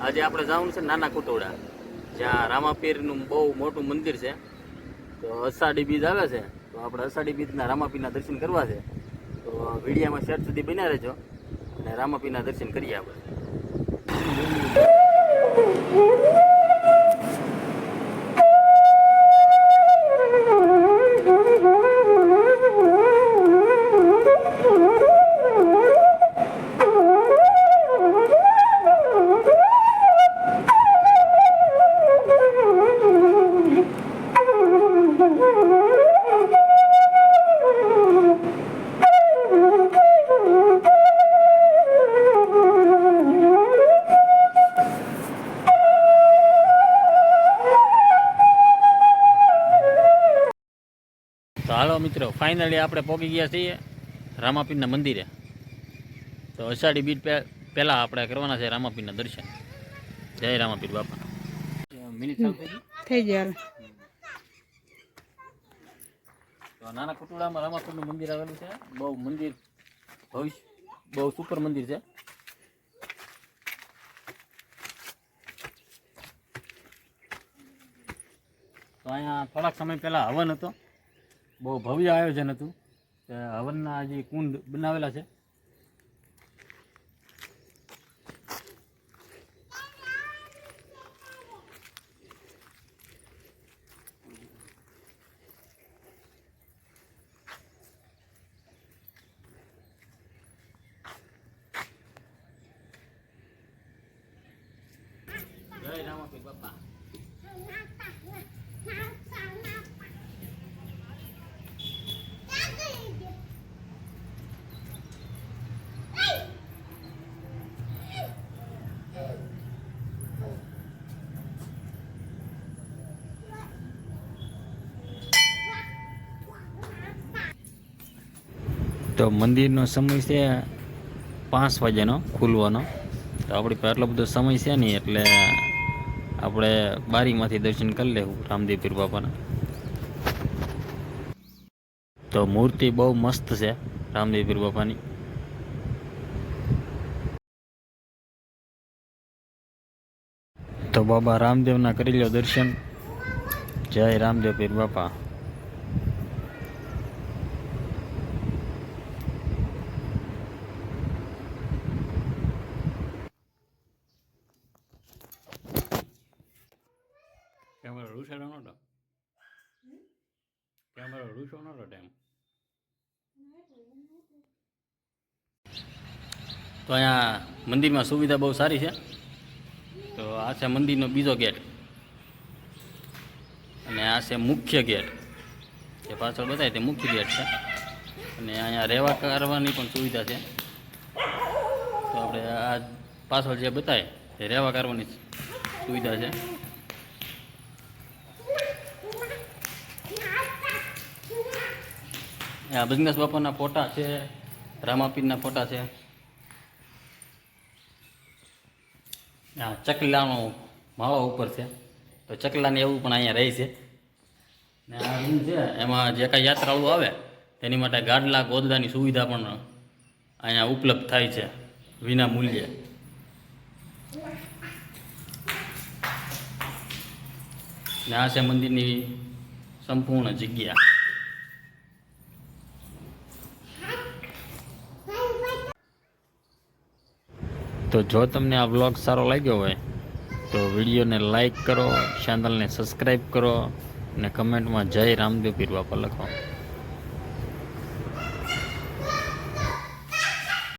આજે આપણે જવાનું છે નાના કુટોડા જ્યાં રામાપીરનું બહુ મોટું મંદિર છે. તો અષાઢી બીજ આવે છે. તો આપણે અષાઢી બીજના રામાપીરના દર્શન કરવા છે. તો વિડીયામાં શેર સુધી બન્યા રહેજો. અને રામાપીરના દર્શન કરીએ આપણે. તો હાલો મિત્રો ફાઇનલી આપણે પહોંચી ગયા છીએ રામાપીરના મંદિરે. તો અષાઢી બીટ પહેલાં આપણે કરવાના છે રામાપીરના દર્શન. જય રામાપીર બાપા? થઈ ગયા તો નાના કુટુડામાં રામાપીરનું મંદિર આવેલું છે. બહુ મંદિર ભવિષ્ય બહુ સુપર મંદિર છે. તો અહીંયા થોડાક સમય પહેલાં હવન હતો. બહુ ભવ્ય આયોજન હતું. હવનના જે કુંડ બનાવેલા છે. જય તો મંદિરનો સમય છે પાંચ વાગ્યાનો, ખુલવાનો. તો આપણી પાસે આટલો બધો સમય છે નહીં, એટલે આપણે બારીમાંથી દર્શન કરી લેવું, રામદેવ પીર બાપાના. તો મૂર્તિ બહુ મસ્ત છે, રામદેવ પીર બાપાની. તો બાબા રામદેવના કરી લો દર્શન. જય રામદેવ પીર બાપા. કેમેરો રૂસાડો નતો કેમેરો રૂસો નતો ટાઈમ તો અહીંયા મંદિરમાં સુવિધા બહુ સારી છે? તો આ છે મંદિરનો બીજો ગેટ. અને આ છે મુખ્ય ગેટ. જે પાછળ બતાય તે મુખ્ય ગેટ છે. અને અહીંયા રહેવા કરવાની પણ સુવિધા છે. તો આપણે આ પાછળ જે બતાય તે રહેવા કરવાની સુવિધા છે. આ બજનસ બાપાના ફોટા છે, રામાપીરના ફોટા છે. આ ચકલાનો માળો ઉપર છે. તો ચકલાને એવું પણ અહીંયા રહે છે. ને આ છે, એમાં જે કાંઈ યાત્રાળુ આવે, તેની માટે ગાડલા ગોદડાની સુવિધા પણ અહીંયા ઉપલબ્ધ થાય છે, વિના મૂલ્યે. ને આ છે મંદિરની સંપૂર્ણ જગ્યા. તો જો તમને આ વ્લોગ સારો લાગ્યો હોય, તો વિડીયોને લાઈક કરો ચેનલને સબસ્ક્રાઈબ કરો અને કમેન્ટમાં જય રામદેવ પીરવા પર લખો.